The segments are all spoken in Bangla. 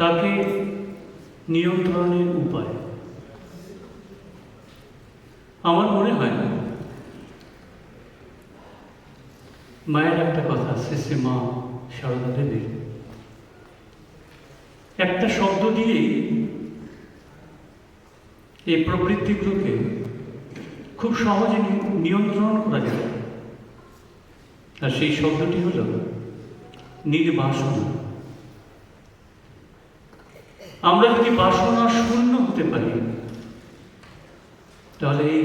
তাকে নিয়ন্ত্রণের উপায়। আমার মনে হয় না। মায়ের একটা কথা শ্রী মা সারদা দেবীর একটা শব্দ দিয়েই এই প্রবৃত্তিগুলোকে খুব সহজে নিয়ন্ত্রণ করা যায়। আর সেই শব্দটি হল নির্বাসনা। আমরা যদি বাসনা শূন্য হতে পারি, তাহলে এই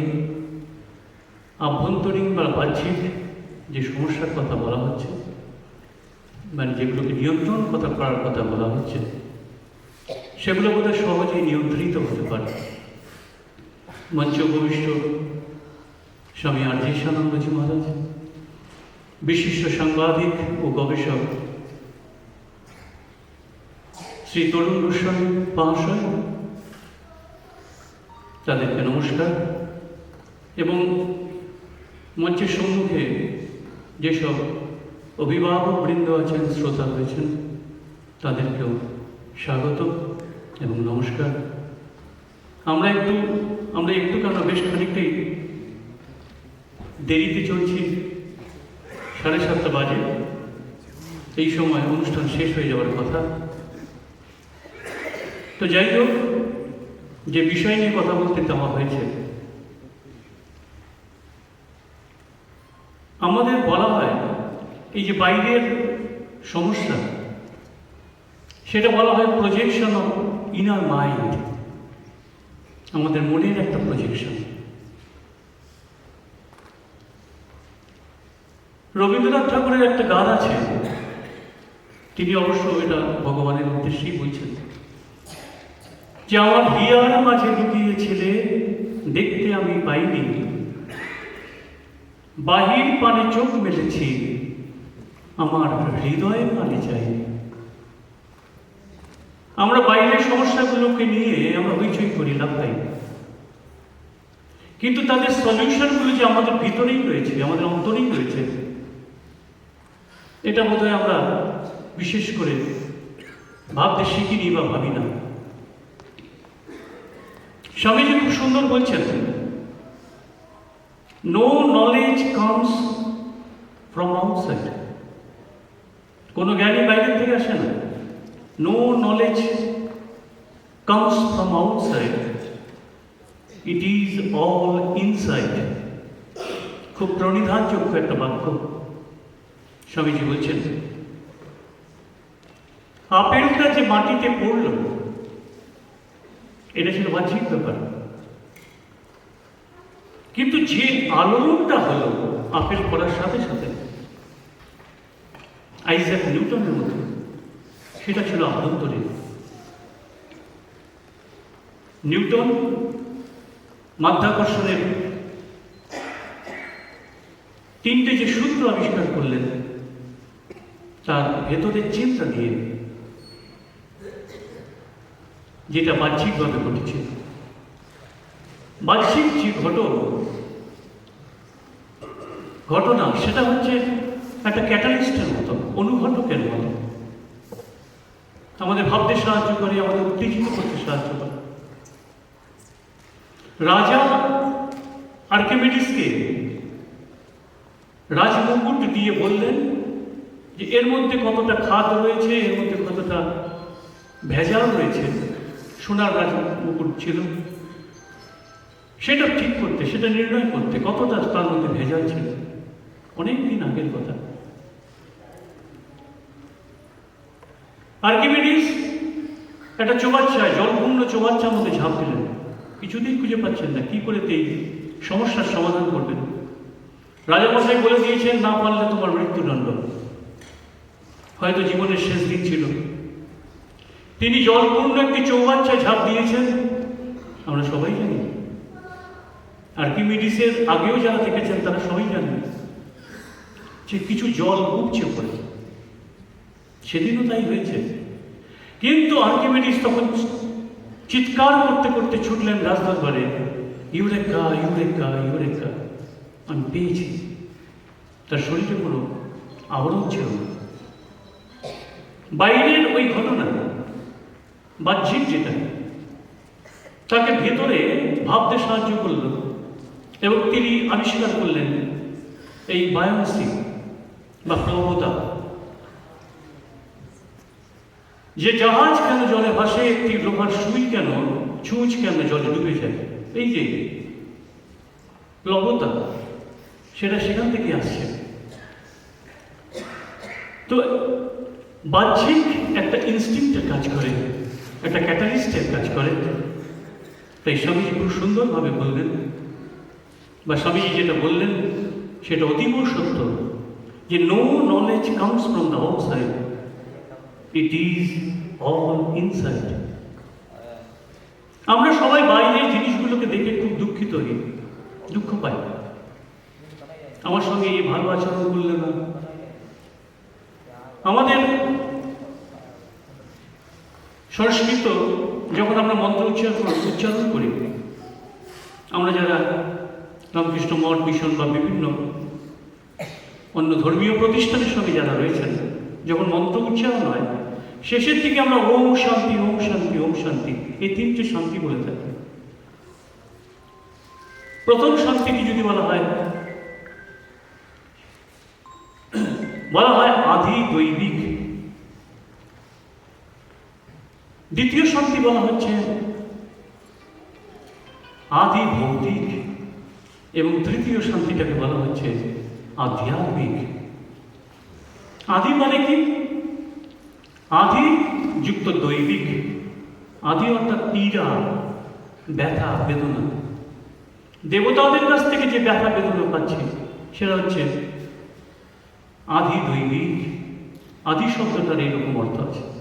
আভ্যন্তরীণ বা বাহ্যিক যে সমস্যার কথা বলা হচ্ছে মানে যেগুলোকে নিয়ন্ত্রণ কথা করার কথা বলা হচ্ছে, সেগুলো বোধহয় সহজেই নিয়ন্ত্রিত হতে পারে। মঞ্চ ভবিষ্য স্বামী আর্যেশানন্দজি মহারাজ, বিশিষ্ট সাংবাদিক ও গবেষক শ্রী তরুণ গোস্বামী মহাশয়, তাদেরকে নমস্কার। এবং মঞ্চের সম্মুখে যেসব অভিভাবক বৃন্দ আছেন, শ্রোতা রয়েছেন, তাদেরকেও স্বাগত এবং নমস্কার। আমরা একটু আমরা একটু কেন বেশ খানিকটাই দেরিতে চলছি, সাড়ে সাতটা বাজে। এই সময় অনুষ্ঠান শেষ হয়ে যাওয়ার কথা। তো যাই হোক যে বিষয় নিয়ে কথা বলতে দেওয়া হয়েছে, আমাদের বলা হয় এই যে বাইরের সমস্যা, সেটা বলা হয় প্রজেকশন অফ ইনার মাইন্ড আমাদের মনের একটা প্রজেকশন রবীন্দ্রনাথ ঠাকুরের একটা গান আছে, তিনি অবশ্য এটা ভগবানের উদ্দেশ্যেই বলছেন। যে আমার হিয়ার মাঝে লুকিয়েছিলে, দেখতে আমি পাইনি। বাহির পানে চোখ মেলেছি, আমার হৃদয় পানে চাই। আমরা বাইরের সমস্যাগুলোকে নিয়ে আমরা হইচই করি, লাভ পাই কিন্তু তাদের সলিউশনগুলো যে আমাদের ভিতরেই রয়েছে, আমাদের অন্তরেই রয়েছে, এটা বোধহয় আমরা বিশেষ করে ভাবতে শিখিনি বা ভাবি না। স্বামীজি খুব সুন্দর বলছেন no knowledge comes from outside কোনো জ্ঞানী বাইরের থেকে আসে না। No knowledge comes from outside it is all inside খুব প্রণিধানযোগ্য একটা বাক্য। স্বামীজি বলছেন, আপেলটা যে মাটিতে পড়ল এটা ছিল বাহ্যিক ব্যাপার। কিন্তু যে আলোড়নটা হলো আপেল পড়ার সাথে সাথে, আইজাক নিউটনের মতো, সেটা ছিল আভ্যন্তরীণ। নিউটন মাধ্যাকর্ষণের তিনটে যে সূত্র আবিষ্কার করলেন, তার ভেতরের চিন্তা দিয়ে যেটা বাহ্যিকভাবে ঘটেছে। বাহ্যিক যে ঘটন, ঘটনা, সেটা হচ্ছে একটা ক্যাটালিস্টের মতো, অনুঘটকের মতো। আমাদের ভাবতে সাহায্য করে, আমাদের উত্তেজিত করতে সাহায্য করে। রাজা আর্কিমিডিসকে রাজমুকুট দিয়ে বললেন যে, এর মধ্যে কতটা খাদ রয়েছে, এর মধ্যে কতটা ভেজাল রয়েছে সোনার রাজ মুকুট ছিল। সেটা ঠিক করতে, সেটা নির্ণয় করতে কতটা তার মধ্যে ভেজাল ছিল, অনেক দিন আগের কথা। আর্কিমিডিস একটা চোবাচ্চায়, জলপূর্ণ চোবাচ্চার মধ্যে ঝাঁপ দিলেন। কিছুতেই খুঁজে পাচ্ছেন না, কি করে এই সমস্যার সমাধান করবেন। রাজামশাই বলে দিয়েছেন, না পারলে তোমার মৃত্যুদণ্ড। হয়তো জীবনের শেষ দিন ছিল। তিনি জলপূর্ণ একটি চৌবাচ্চায় ঝাঁপ দিয়েছেন। আমরা সবাই জানি। আর্কিমিডিসের আগেও যারা দেখেছেন তারা সবাই জানেন যে কিছু জল উপচে পড়ে। সেদিনও তাই হয়েছে। কিন্তু আর্কিমিডিস তখন চিৎকার করতে করতে ছুটলেন রাজদরবারে, ইউরেকা ইউরেকা ইউরেকা। আমি পেয়েছি। তার শরীরে কোনো আবরণ ছিল না। বাইরের ওই ঘটনা বাহ্যিক যেটা তাকে ভেতরে ভাবতে সাহায্য করল এবং তিনি আবিষ্কার করলেন এই বায়োন্সি বা প্লবতা যে জাহাজ কেন জলে ভাসে, একটি লোহার সুই কেন, ছুঁচ কেন জলে ডুবে যায়? এই যে প্লবতা সেটা সেখান থেকে আসছে। তো বাহ্যিক একটা ইনস্টিংক্টের কাজ করে। একটা ক্যাটালিস্টের কাজ করে। তাই স্বামীজি খুব সুন্দরভাবে বললেন বা স্বামীজি যেটা বললেন, সেটা অতীব সত্য যে no knowledge comes from the outside it is all inside আমরা সবাই বাইরের জিনিসগুলোকে দেখে খুব দুঃখিত হই, দুঃখ পাই। আমার সঙ্গে এই ভালো আচরণ করলে না। আমাদের সংস্কৃত যখন আমরা মন্ত্র উচ্চারণ উচ্চারণ করি, আমরা যারা রামকৃষ্ণ মঠ, মিশন বা বিভিন্ন অন্য ধর্মীয় প্রতিষ্ঠানের সঙ্গে যারা রয়েছেন, যখন মন্ত্র উচ্চারণ হয়, শেষের দিকে আমরা ওম শান্তি ওম শান্তি ওম শান্তি, এই তিনটে শান্তি বলে থাকি। প্রথম শান্তিটি যদি বলা হয় বলা হয় আধি দৈবিক দ্বিতীয় শান্তি বলা হচ্ছে আদি ভৌতিক এবং তৃতীয় শান্তিটাকে বলা হচ্ছে আধ্যাত্মিক। আদি মানে কি? আদি যুক্ত দৈবিক। আদি অর্থাৎ পীড়া, ব্যথা, বেদনা। দেবতাদের কাছ থেকে যে ব্যথা, বেদনা পাচ্ছে, সেটা হচ্ছে আদি দৈবিক। আদি শব্দটার এরকম অর্থ আছে।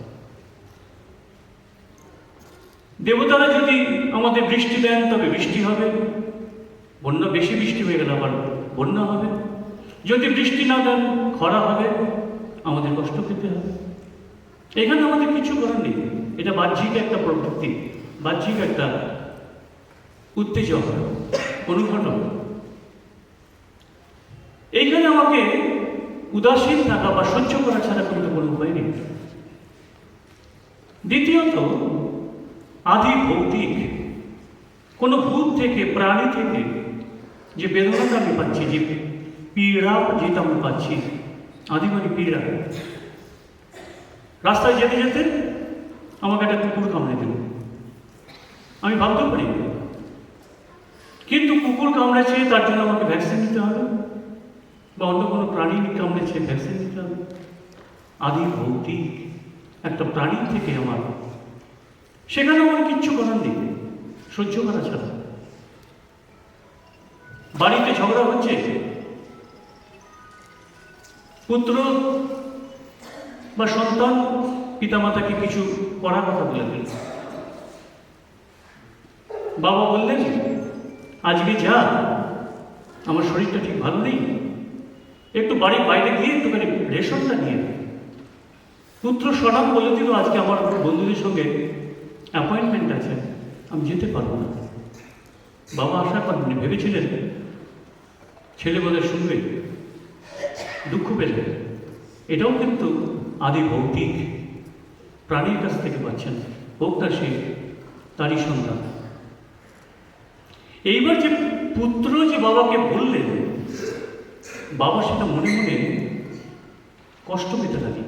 দেবতারা যদি আমাদের বৃষ্টি দেন, তবে বৃষ্টি হবে। বন্যা, বেশি বৃষ্টি হয়ে গেলে আবার বন্যা হবে। যদি বৃষ্টি না দেন, খরা হবে। আমাদের কষ্ট পেতে হবে। এখানে আমাদের কিছু করার নেই। এটা বাহ্যিক একটা প্রবৃত্তি, বাহ্যিক একটা উত্তেজক অনুঘটন। এইখানে আমাকে উদাসীন থাকা বা সহ্য করা ছাড়া কিন্তু কোনো উপায় নেই। দ্বিতীয়ত আদি ভৌতিক কোনো ভূত থেকে, প্রাণী থেকে যে বেদনাটা আমি পাচ্ছি, যে পীড়া যেটা আমি পাচ্ছি, আদি মানে পীড়া। রাস্তায় যেতে যেতে আমাকে একটা কুকুর কামড়ে দিল। আমি ভাবতেও পারি কিন্তু কুকুর কামড়েছে, তার জন্য আমাকে ভ্যাকসিন নিতে হবে বা অন্য কোনো প্রাণী কামড়েছে ভ্যাকসিন নিতে হবে। আদি ভৌতিক একটা প্রাণী থেকে আমার সেখানে আমার কিচ্ছু করার নেই। সহ্য করা ছাড়া। বাড়িতে ঝগড়া হচ্ছে। পুত্র বা সন্তান পিতামাতাকে কিছু পড়ার কথা বলে দিল বাবা বললেন, আজকে যা, আমার শরীরটা ঠিক ভালো নেই। একটু বাড়ির বাইরে গিয়ে একটুখানি রেশনটা নিয়ে পুত্র সনাম বলে দিল, আজকে আমার বন্ধুদের সঙ্গে অ্যাপয়েন্টমেন্ট আছে, আমি যেতে পারব না। বাবা আশা করেননি, ভেবেছিলেন। ছেলে বোধহয় শুনবে, দুঃখ পেলে। এটাও কিন্তু আদি ভৌতিক, প্রাণীর কাছ থেকে পাচ্ছেন, হোক না সে তারই সন্তান। এইবার যে পুত্র যে বাবাকে বললেন, বাবা সেটা মনে মনে কষ্ট পেতে লাগে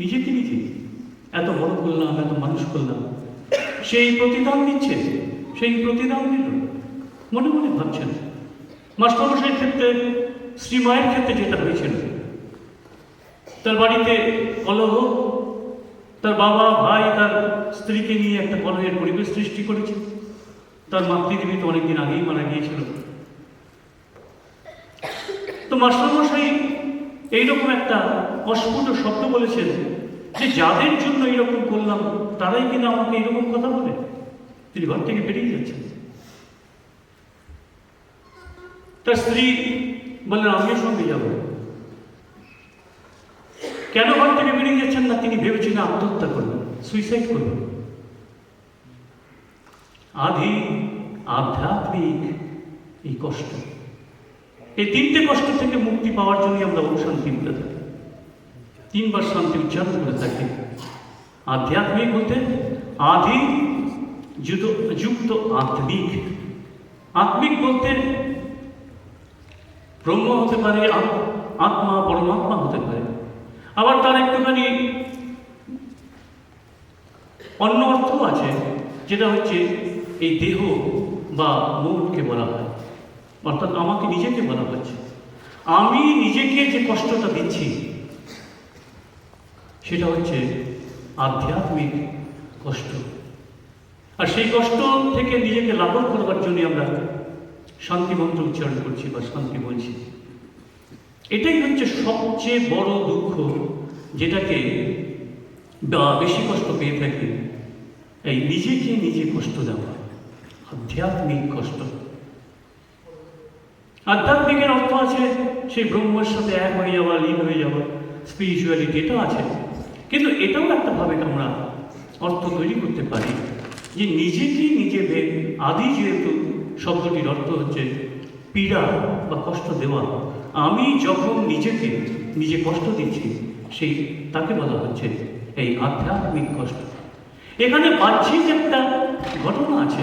নিজেকে নিজে এত বড় করলাম, এত মানুষ করলাম। সেই প্রতিদান দিচ্ছে, সেই প্রতিদান দিল। মনে মনে ভাবছেন, মাস্টারমশাইয়ের ক্ষেত্রে, শ্রীমায়ের ক্ষেত্রে যেটা হয়েছিল, তার বাড়িতে কলহ, তার বাবা, ভাই, তার স্ত্রীকে নিয়ে একটা কলহের পরিবেশ সৃষ্টি করেছে। তার মাতৃদেবী তো অনেকদিন আগেই মারা গিয়েছিল। তো মাস্টারমশাই এইরকম একটা অস্ফুট শব্দ বলেছেন যে যাদের জন্য এরকম করলাম, তারাই কিনা আমাকে এরকম কথা বলে? তিনি ঘর থেকে বেরিয়ে যাচ্ছেন। তার স্ত্রী বললেন, আমিও সঙ্গে যাব। কেন ঘর থেকে বেরিয়ে যাচ্ছেন না? তিনি ভেবেছিলেন আত্মহত্যা করবেন সুইসাইড করবেন আধি আধ্যাত্মিক এই কষ্ট। এই তিনটে কষ্ট থেকে মুক্তি পাওয়ার জন্যই আমরা বলে থাকি। তিনবার শান্তি উচ্চারণ করে থাকি। আধ্যাত্মিক বলতে আধি যুক্ত আত্মিক। আত্মিক বলতে ব্রহ্ম হতে পারে আত- আত্মা, পরমাত্মা হতে পারে। আবার তার একটুখানি অন্য অর্থ আছে, যেটা হচ্ছে এই দেহ বা মনকে বলা হয়। অর্থাৎ আমাকে নিজেকে বলা হচ্ছে। আমি নিজেকে যে কষ্টটা দিচ্ছি সেটা হচ্ছে আধ্যাত্মিক কষ্ট। আর সেই কষ্ট থেকে নিজেকে লাঘব করবার জন্য আমরা শান্তি মন্ত্র উচ্চারণ করছি বা শান্তি বলছি। এটাই হচ্ছে সবচেয়ে বড় দুঃখ যেটাকে বা বেশি কষ্ট পেয়ে থাকি। এই নিজেকে নিজে কষ্ট দেওয়া, আধ্যাত্মিক কষ্ট। আধ্যাত্মিকের অর্থ আছে সেই ব্রহ্মের সাথে এক হয়ে যাওয়া, লীন হয়ে যাওয়া স্পিরিচুয়ালিটি এটা আছে। কিন্তু এটাও একটা ভাবে আমরা অর্থ তৈরি করতে পারি যে নিজেকে নিজে ভে- আদি যেহেতু শব্দটির অর্থ হচ্ছে পীড়া বা কষ্ট দেওয়া, আমি যখন নিজেকে নিজে কষ্ট দিচ্ছি, সেই তাকে বলা হচ্ছে এই আধ্যাত্মিক কষ্ট। এখানে বাহ্যিক একটা ঘটনা আছে।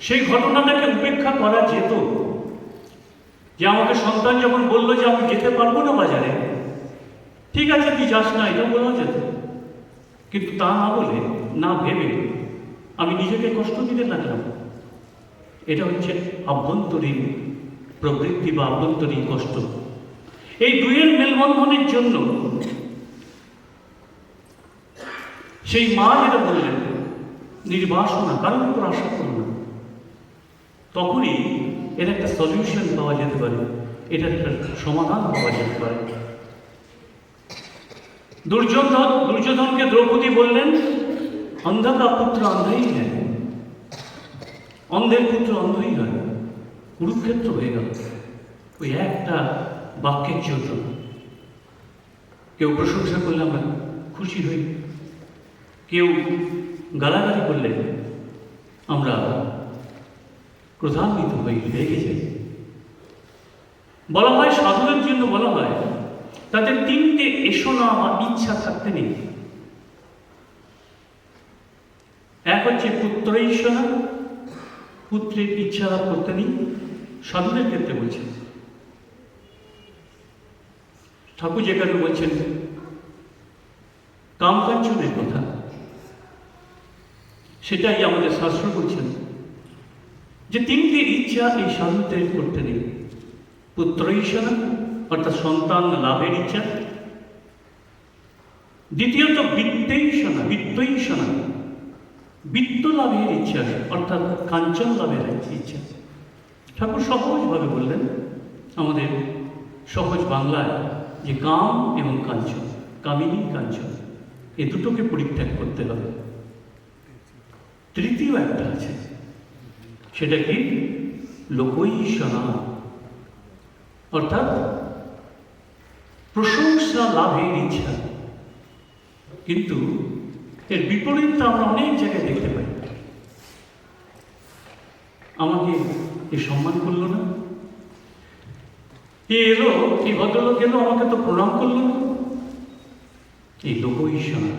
সেই ঘটনাটাকে উপেক্ষা করা যেত যে আমাকে সন্তান যখন বলল যে আমি যেতে পারব না বাজারে ঠিক আছে, তুই যাস না এটা বলা যেত কিন্তু তা না বলে, না ভেবে আমি নিজেকে কষ্ট দিতে লাগলাম। এটা হচ্ছে আভ্যন্তরীণ প্রবৃত্তি বা আভ্যন্তরীণ কষ্ট। এই দুয়ের মেলবন্ধনের জন্য সেই মা যেটা বললেন, নির্বাসনা কারণ উপর আশা করো না। তখনই এর একটা সলিউশন পাওয়া যেতে পারে। এটার একটা সমাধান পাওয়া যেতে পারে। দুর্যোধন, দুর্যোধনকে দ্রৌপদী বললেন অন্ধকা পুত্র অন্ধই হয় অন্ধের পুত্র অন্ধই হয় কুরুক্ষেত্র হয়ে গেল। ওই একটা বাক্যের জন্য কেউ প্রশংসা করলে আমরা খুশি হই। কেউ গালাগালি করলে আমরা ক্রধান্বিত হই, রেগে যাই। বলা হয়, সাধুদের জন্য বলা হয় তাদের তিনটে এসো না, আমার ইচ্ছা থাকতে নেই। এক হচ্ছে পুত্র ঈশনা পুত্রের ইচ্ছা লাভ করতে নেই, সাধুদের ক্ষেত্রে বলছেন ঠাকুর যেখানে বলছেন, কামকাঞ্চনের কথা, সেটাই আমাদের শাস্ত্র বলছেন, যে তিনটে ইচ্ছা এই সাধুদের করতে নেই পুত্র ঈশনা অর্থাৎ সন্তান লাভের ইচ্ছা। দ্বিতীয়ত বিত্তেইশনা বিত্তইশনা বিত্ত লাভের ইচ্ছা অর্থাৎ কাঞ্চন লাভের ইচ্ছা। ঠাকুর সহজভাবে বললেন, আমাদের সহজ বাংলায় যে কাম এবং কাঞ্চন, কামিনী কাঞ্চন, এ দুটোকে পরিত্যাগ করতে হবে। তৃতীয় একটা আছে, সেটা কি? লোকৈষণা অর্থাৎ প্রশংসা, লাভের ইচ্ছা। কিন্তু এর বিপরীতটা আমরা অনেক জায়গায় দেখতে পাই। আমাকে এ সম্মান করল না। এ এলো এই ভদ্রলোক এলো, আমাকে তো প্রণাম করল না। এই লোক ঈর্ষণা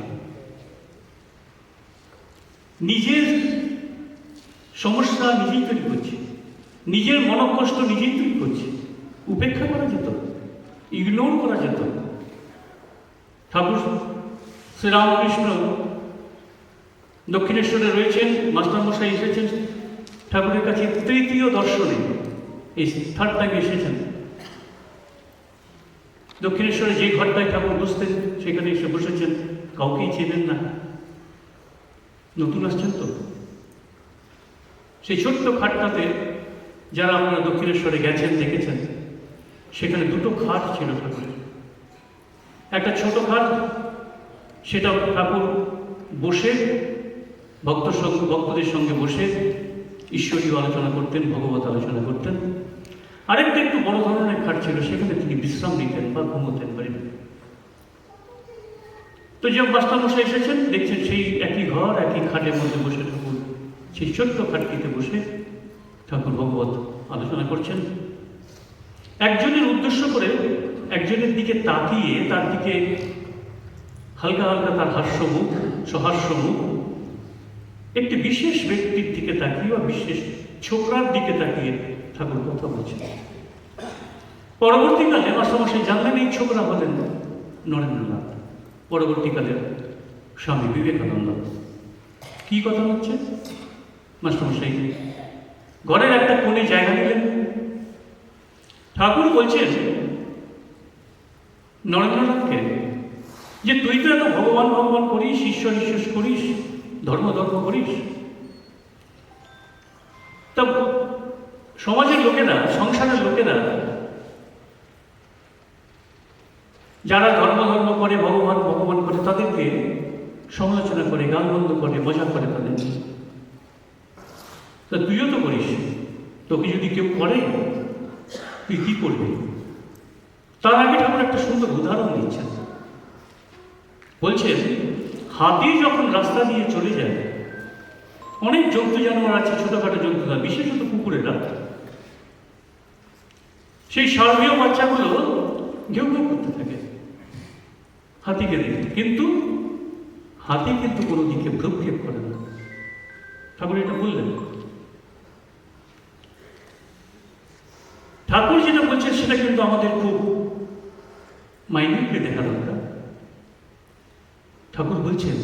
নিজের সমস্যা নিজেই তৈরি করছে। নিজের মনকষ্ট নিজেই তৈরি করছে। উপেক্ষা করা যেত ইগনোর করা যেত। ঠাকুর শ্রীরামকৃষ্ণ দক্ষিণেশ্বরে রয়েছেন, মাস্টারমশাই এসেছেন, ঠাকুরের কাছে তৃতীয় দর্শনে এই টাইম এসেছেন। দক্ষিণেশ্বরে যে ঘরটায় ঠাকুর বসতেন, সেখানে এসে বসেছেন। কাউকেই চেনেন না। নতুন আসছেন তো? সেই ছোট্ট খাটটাতে যারা আপনারা দক্ষিণেশ্বরে গেছেন, দেখেছেন সেখানে দুটো খাট ছিল ঠাকুরের। একটা ছোট খাট, সেটা ঠাকুর বসে, ভক্ত সঙ্গে ভক্তদের সঙ্গে বসে ঈশ্বরীয় আলোচনা করতেন, ভগবত আলোচনা করতেন। আরেকটা একটু বড় ধরনের খাট ছিল, সেখানে তিনি বিশ্রাম নিতেন বা ঘুমোতেন বাড়িতে। তো যে মাস্টারমশাই এসেছেন, দেখছেন সেই একই ঘর, একই খাটের মধ্যে বসে ঠাকুর, সেই ছোট্ট খাটটিতে বসে ঠাকুর ভগবত আলোচনা করছেন। একজনের উদ্দেশ্য করে একজনের দিকে তাকিয়ে তার দিকে হালকা হালকা তার হাস্যমুখ সহাস্যমুখ একটি বিশেষ ব্যক্তির দিকে তাকিয়ে বা বিশেষ ছোকরার দিকে তাকিয়ে ঠাকুর কথা বলছেন। পরবর্তীকালে মাস্টারমশাই জানলেন এই ছোকরা হলেন নরেন্দ্রনাথ। পরবর্তীকালে স্বামী বিবেকানন্দ। কি কথা হচ্ছে? মাস্টারমশাই, ঘরের একটা কোণে জায়গা নিলেন। ঠাকুর বলছেন, নরেন্দ্রনাথকে, যে তুই তো এত ভগবান ভগবান করিস, ঈশ্বর ঈশ্বর করিস, ধর্ম ধর্ম করিস, তা সমাজের লোকেরা, সংসারের লোকেরা, যারা ধর্ম ধর্ম করে, ভগবান ভগবান করে, তাদেরকে সমালোচনা করে গালবন্ধ করে, মজা করে তাদের। তা তুইও তো করিস। তোকে যদি কেউ করে তুই কি করবি তার আগে ঠাকুর একটা সুন্দর উদাহরণ দিচ্ছেন। বলছেন, হাতি যখন রাস্তা দিয়ে চলে যায়, অনেক জন্তু জানোয়ার আছে, ছোটখাটো জন্তুরা বিশেষত কুকুরেরা। সেই সার্বীয় বাচ্চাগুলো ঘেউ ঘেউ করতে থাকে, হাতিকে দেখে। কিন্তু হাতি কিন্তু কোনো দিকে ভ্রুক্ষেপ করে না। ঠাকুর এটা বললেন ঠাকুর যেটা বলছেন সেটা কিন্তু আমাদের খুব মাইনিউটলি দেখা দরকার। ঠাকুর বলছেন,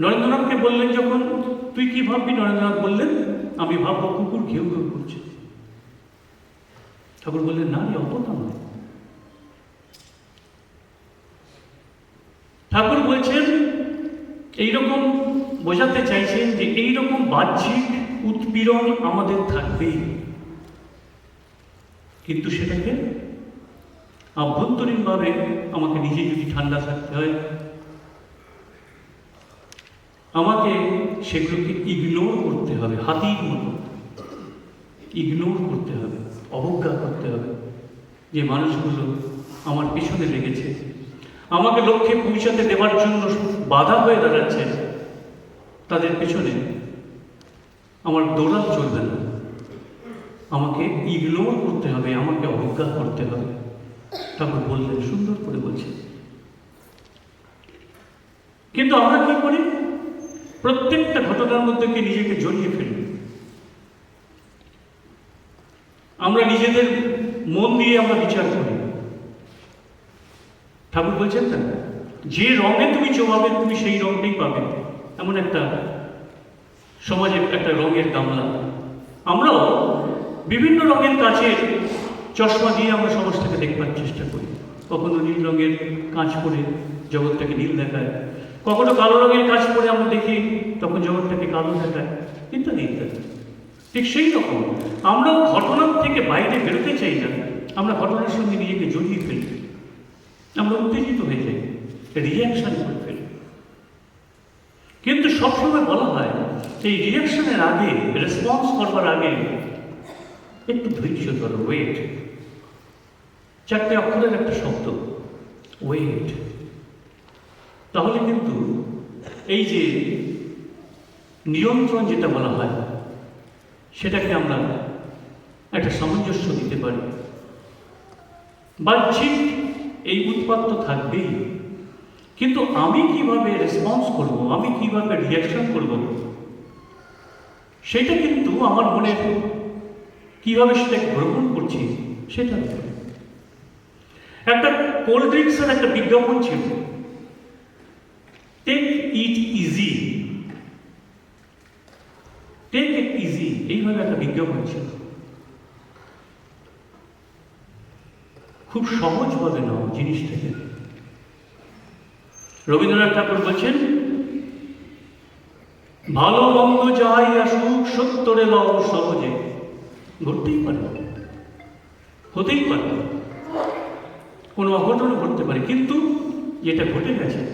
নরেন্দ্রনাথকে বললেন যখন, তুই কি ভাববি নরেন্দ্রনাথ বললেন, আমি ভাববো কুকুর ঘেউ ঘেউ করছে। ঠাকুর বললেন, না রে অতটা নয়। ঠাকুর বলছেন, এইরকম বোঝাতে চাইছেন যে এইরকম বাহ্যিক উৎপীড়ন আমাদের থাকবেই। কিন্তু সেটাকে আভ্যন্তরীণভাবে আমাকে নিজে যদি ঠান্ডা থাকতে হয়, আমাকে সেগুলোকে ইগনোর করতে হবে, হাতির মতো। ইগনোর করতে হবে, অবজ্ঞা করতে হবে যে মানুষগুলো আমার পিছনে লেগেছে। আমাকে লক্ষ্যে পৌঁছাতে দেওয়ার জন্য বাধা হয়ে দাঁড়াচ্ছে, তাদের পেছনে আমার দৌড়াল চলবে না। আমাকে ইগনোর করতে হবে, আমাকে অবজ্ঞা করতে হবে। ঠাকুর বললেন, সুন্দর করে বলছেন কিন্তু আমরা কি করি? প্রত্যেকটা ঘটনার মধ্যে কি নিজেকে জড়িয়ে ফেলি? আমরা নিজেদের মন দিয়ে আমরা বিচার করি। ঠাকুর বলছেন না, যে রঙে তুমি চোবাবে, তুমি সেই রঙটাই পাবে। এমন একটা সমাজে একটা রঙের গামলা। আমরাও বিভিন্ন রঙের কাছে চশমা দিয়ে আমরা সমাজটাকে দেখবার চেষ্টা করি। কখনো নীল রঙের কাঁচ পরে জগৎটাকে নীল দেখায়। কখনো কালো রঙের কাঁচ পরে আমরা দেখি তখন জগৎটাকে কালো দেখায়। ইত্যাদি ইত্যাদি। ঠিক সেই রকম আমরাও ঘটনার থেকে বাইরে বেরোতে চাই না। আমরা ঘটনার সঙ্গে নিজেকে জড়িয়ে ফেলি। আমরা উত্তেজিত হয়ে যাই রিয়াকশন করে ফেলি। কিন্তু সবসময় বলা হয়, এই রিয়াকশনের আগে রেসপন্স করবার আগে একটু ধৈর্য ধরো ওয়েট চারটে অক্ষরের একটা শব্দ ওয়েট তাহলে কিন্তু এই যে নিয়ন্ত্রণ যেটা বলা হয়, সেটাকে আমরা একটা সামঞ্জস্য দিতে পারি। বাহ্যিক এই উৎপাদ তো থাকবেই, কিন্তু আমি কীভাবে রেসপন্স করব, আমি কীভাবে রিয়াকশন করব, সেটা কিন্তু আমার মনে কীভাবে সেটাকে গ্রহণ করছি সেটা একটা কোল্ড ড্রিঙ্কসের একটা বিজ্ঞাপন ছিল। Take it easy take it easy এইভাবে একটা বিজ্ঞাপন ছিল। খুব সহজভাবে নাও জিনিসটাকে। রবীন্দ্রনাথ ঠাকুর বলছেন, ভালো মন্দ যাই আসুক সত্তরে লও সহজে। ঘটতেই পারে হতেই পারে কোনো অঘটনও ঘটতে পারে, কিন্তু যেটা ঘটে গেছে,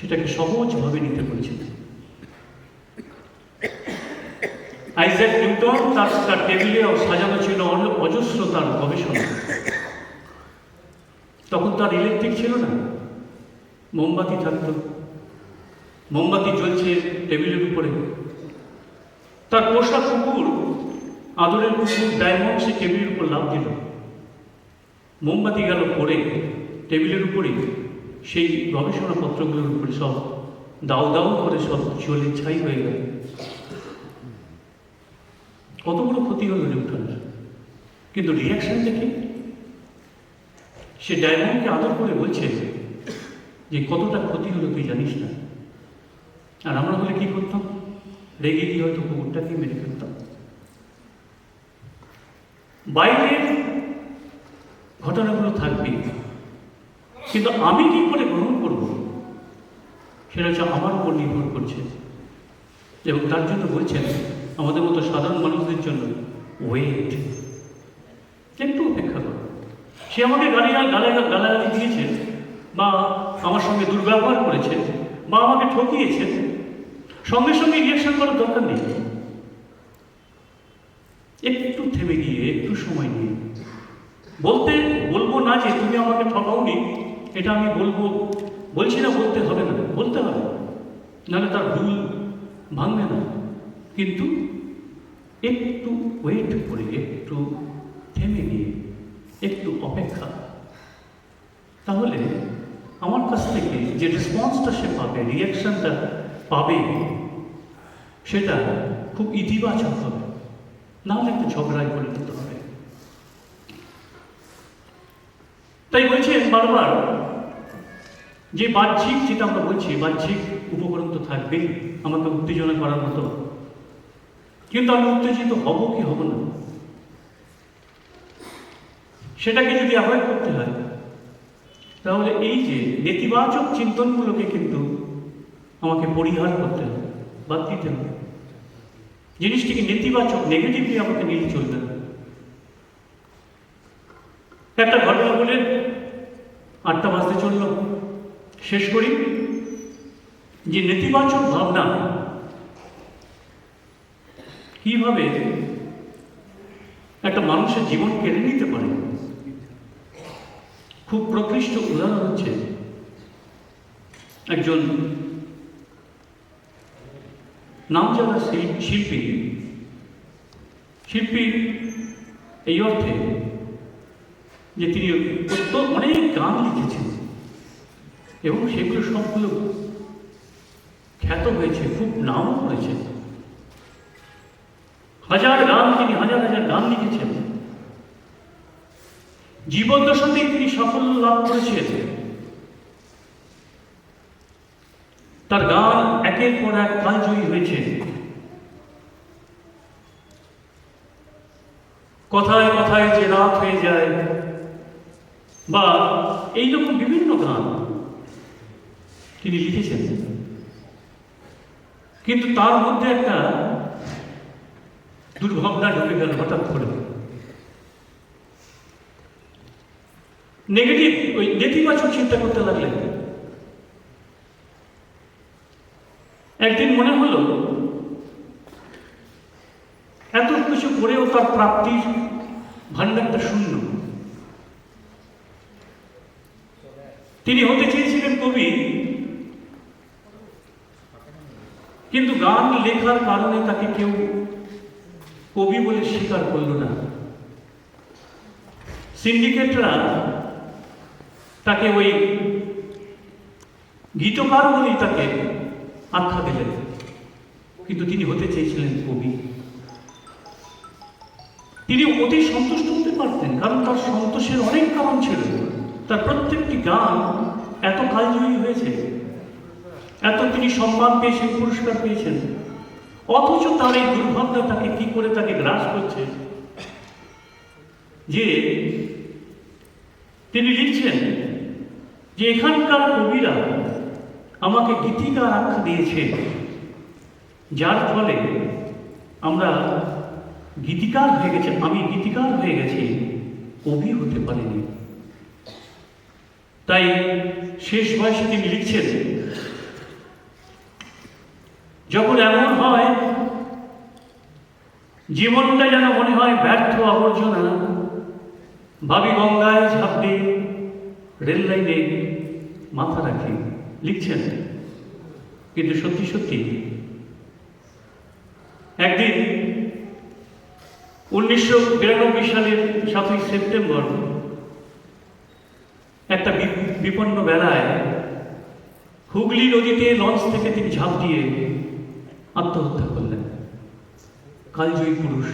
সেটাকে সহজভাবে নিতে বলছেন আইজ্যাক নিউটন তার তার টেবিলে সাজানো ছিল অন- অজস্র তার গবেষণা। তখন তার ইলেকট্রিক ছিল না। মোমবাতি থাকতো মোমবাতি জ্বলছে টেবিলের উপরে। তার পোষা কুকুর আদরের কুকুর ডায়মন্ড সে টেবিলের উপর লাভ দিল। মোমবাতি গেল পরে টেবিলের উপরে সেই গবেষণাপত্রগুলোর উপরে সব দাও দাও করে সব চলে ছাই হয়ে গেল। কত বড় ক্ষতি হলো নিউটনের কিন্তু রিয়াকশন দেখি, সে ডায়মন্ডকে আদর করে বলছে যে কতটা ক্ষতি হলো তুই জানিস না। আর আমরা হলে কি করতাম? রেগে গিয়ে হয়তো কুকুরটাকে মেরে ফেলতাম। বাইরের ঘটনাগুলো থাকবে। কিন্তু আমি কি করে গ্রহণ করব? সেটা হচ্ছে আমার উপর নির্ভর করছে। এবং তার জন্য বলছেন, আমাদের মতো সাধারণ মানুষদের জন্য ওয়েট একটু অপেক্ষা করো। সে আমাকে গালি গালা গালাগালি দিয়েছে, বা আমার সঙ্গে দুর্ব্যবহার করেছে, বা আমাকে ঠকিয়েছে। সঙ্গে সঙ্গে রিয়াকশন করার দরকার নেই একটু থেমে গিয়ে একটু সময় নিয়ে। বলতে, বলব না যে তুমি আমাকে ঠকাওনি, এটা আমি বলব, বলছি না বলতে হবে না, বলতে হবে। নাহলে তার ভুল ভাঙবে না। কিন্তু একটু ওয়েট করে, একটু থেমে গিয়ে, একটু অপেক্ষা। তাহলে আমার কাছ থেকে যে রেসপন্সটা সে পাবে রিয়াকশনটা পাবে, সেটা খুব ইতিবাচক হবে। নাহলে একটু ঝগড়ায় পরিণত হবে। তাই বলছেন বারবার যে বাহ্যিক যেটা আমরা বলছি, বাহ্যিক উপকরণ তো থাকবেই, আমাকে উত্তেজনা করার মতো। কিন্তু আমি উত্তেজিত হব কি হব না? সেটাকে যদি অ্যাভয়েড করতে হয়, তাহলে এই যে নেতিবাচক চিন্তনগুলোকে কিন্তু আমাকে পরিহার করতে হবে, বাদ দিতে হবে। জিনিসটিকে নেতিবাচক নেগেটিভলি আমাকে নিয়ে চলবে একটা ঘটনা বলে আটটা বাজতে চলল। শেষ করি। যে নেতিবাচক ভাবনা, কীভাবে একটা মানুষের জীবন কেড়ে নিতে পারে? খুব প্রকৃষ্ট উদাহরণ হচ্ছে একজন নামজাদা শিল- শিল্পী। শিল্পী, এই অর্থে যে তিনি অনেক গান লিখেছেন। এবং সেগুলো সবগুলো খ্যাত হয়েছে, খুব নামও হয়েছে। হাজার গান তিনি, হাজার হাজার গান লিখেছেন। জীবদ্দশাতেই তিনি সাফল্য লাভ করেছেন। তার গান একের পর এক কালজয়ী হয়েছে। কথায় কথায় যে রাত হয়ে যায় বা এইরকম বিভিন্ন গান তিনি লিখেছেন। কিন্তু তার মধ্যে একটা দুর্ভাবনা ঢুকে গেল হঠাৎ করে। নেগেটিভ ওই নেতিবাচক চিন্তা করতে লাগলেন। একদিন মনে হলো, এত কিছু করেও তার প্রাপ্তির ভান্ডারটা শূন্য। তিনি হতে চেয়েছিলেন কবি। কিন্তু গান লেখার কারণে তাকে কেউ কবি বলে স্বীকার করল না। সিন্ডিকেটরা তাকে ওই গীতকার বলেই তাকে আখ্যা দিলেন। কিন্তু তিনি হতে চেয়েছিলেন কবি। তিনি অতি সন্তুষ্ট হতে পারতেন, কারণ তার সন্তোষের অনেক কারণ ছিল। তার প্রত্যেকটি গান এত কালজয়ী হয়েছে, এত তিনি সম্মান পেয়েছেন পুরস্কার পেয়েছেন, অথচ তার এই দুর্ভাবনা তাকে কি করে তাকে গ্রাস করছে? যে তিনি লিখছেন যে এখানকার কবিরা আমাকে গীতিকার আখ্যা দিয়েছে, যার ফলে আমরা গীতিকার হয়ে গেছে, আমি গীতিকার হয়ে গেছি, কবি হতে পারিনি। তাই শেষ বয়সে তিনি লিখছেন, যখন এমন হয়, জীবনটা যেন মনে হয় ব্যর্থ আবর্জনা, ভাবি গঙ্গায় ঝাঁপ দিয়ে রেল লাইনে মাথা রাখি। লিখছেন। কিন্তু সত্যি সত্যি, একদিন উনিশশো বিরানব্বই সালের সাতই সেপ্টেম্বর একটা বিপন্ন বেলায় হুগলি নদীতে লঞ্চ থেকে তিনি ঝাঁপ দিয়ে আত্মহত্যা করলেন। কালজয়ী পুরুষ,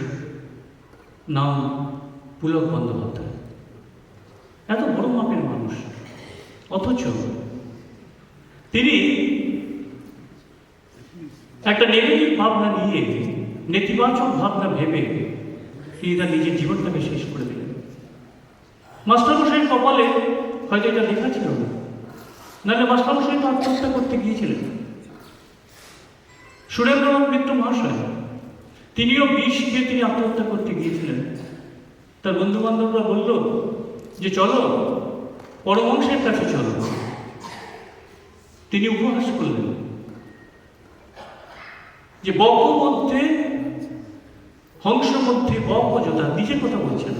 নাম পুলক বন্দ্যোপাধ্যায়। এত বড় মাপের মানুষ, অথচ তিনি একটা নেগেটিভ ভাবনা নিয়ে, নেতিবাচক ভাবনা ভেবে তিনি তার নিজের জীবনটাকে শেষ করে দিলেন। মাস্টারমশাইয়ের কপালে হয়তো এটা লেখা ছিল না। নাহলে মাস্টারমশাই তো আত্মহত্যা করতে গিয়েছিলেন। সুরেন্দ্রনাথ মিত্র মহাশয়, তিনিও বিষ খেয়ে তিনি আত্মহত্যা করতে গিয়েছিলেন। তার বন্ধু বান্ধবরা বলল যে, চলো পরমংশের কাছে চলো। তিনি উপহাস করলেন যে বক মধ্যে, হংস মধ্যে বক যথা, নিজের কথা বলছেন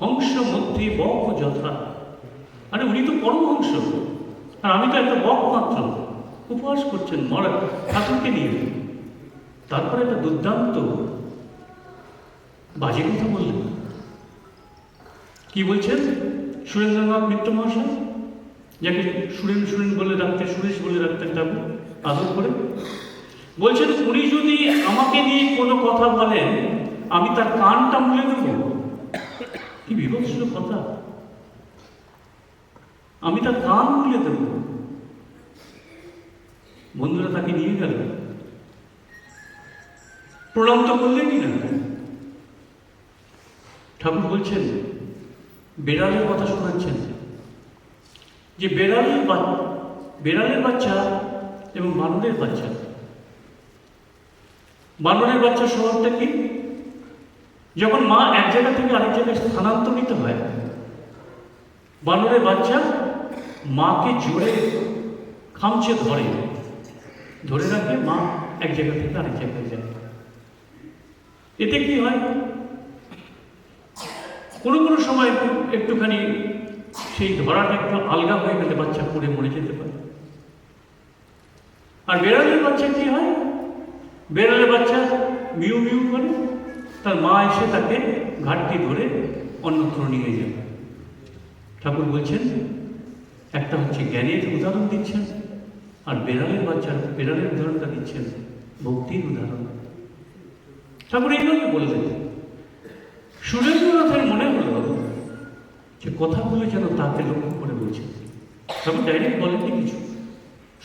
হংস মধ্যে বক যথা আরে উনি তো পরমহংস। আর আমি তো একটা বক মাত্র উপহাস করছেন মরা ঠাকুরকে নিয়ে। তারপরে একটা দুর্দান্ত বাজে কথা বললেন। কি বলছেন? সুরেন্দ্রনাথ মিত্র মহাশয়? যাকে সুরেন সুরেন বলে রাখতে সুরেশ বলে রাখতেন ঠাকুর আদর করে। বলছেন, উনি যদি আমাকে নিয়ে কোনো কথা বলেন, আমি তার কানটা মুলে দেব। কি বিভৎস কথা। আমি তার কান মুলে দেব বন্ধুরা তাকে নিয়ে গেল। প্রণাম তো করলেনই না ঠাকুর বলছেন, বেড়ালের কথা শোনাচ্ছেন। যে বেড়ালের বেড়ালের বাচ্চা এবং বানরের বাচ্চা। বানরের বাচ্চা স্বভাবটা কি? যখন মা এক জায়গা থেকে আরেক জায়গায় স্থানান্তরিত হয়, বানরের বাচ্চা মাকে জোরে খামচে ধরে। ধরে রাখে মা এক জায়গা থেকে আরেক জায়গায় যায়। এতে কি হয়? কোনো কোনো সময় একটু একটুখানি সেই ধরাটা একটু আলগা হয়ে গেলে বাচ্চা পড়ে মরে যেতে পারে। আর বেড়ালের বাচ্চা কি হয়? বেড়ালের বাচ্চা মিউ মিউ করে, তার মা এসে তাকে ঘাটটি ধরে অন্যত্র নিয়ে যায়। ঠাকুর বলছেন একটা হচ্ছে জ্ঞানের উদাহরণ দিচ্ছেন, আর বেড়ালের বাচ্চার, বেড়ালের উদাহরণটা দিচ্ছেন ভক্তির উদাহরণ। ঠাকুর এইভাবে বললেন, সুরেন্দ্রনাথের মনে হলো যে কথাগুলো যেন তাকে লক্ষ্য করে বলছে। ঠাকুর ডাইরেক্ট বলেননি কিছু,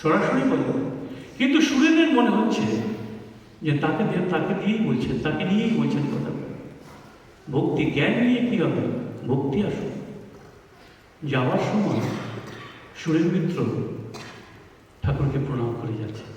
সরাসরি বলেন কিন্তু সুরেন্দ্রের মনে হচ্ছে যে তাকে তাকে দিয়েই বলছেন, তাকে নিয়েই বলছেন কথা ভক্তি জ্ঞান নিয়ে কি হবে? ভক্তি আসুন। যাওয়ার সময় সুরেন মিত্র ঠাকুরকে প্রণাম করে যাচ্ছে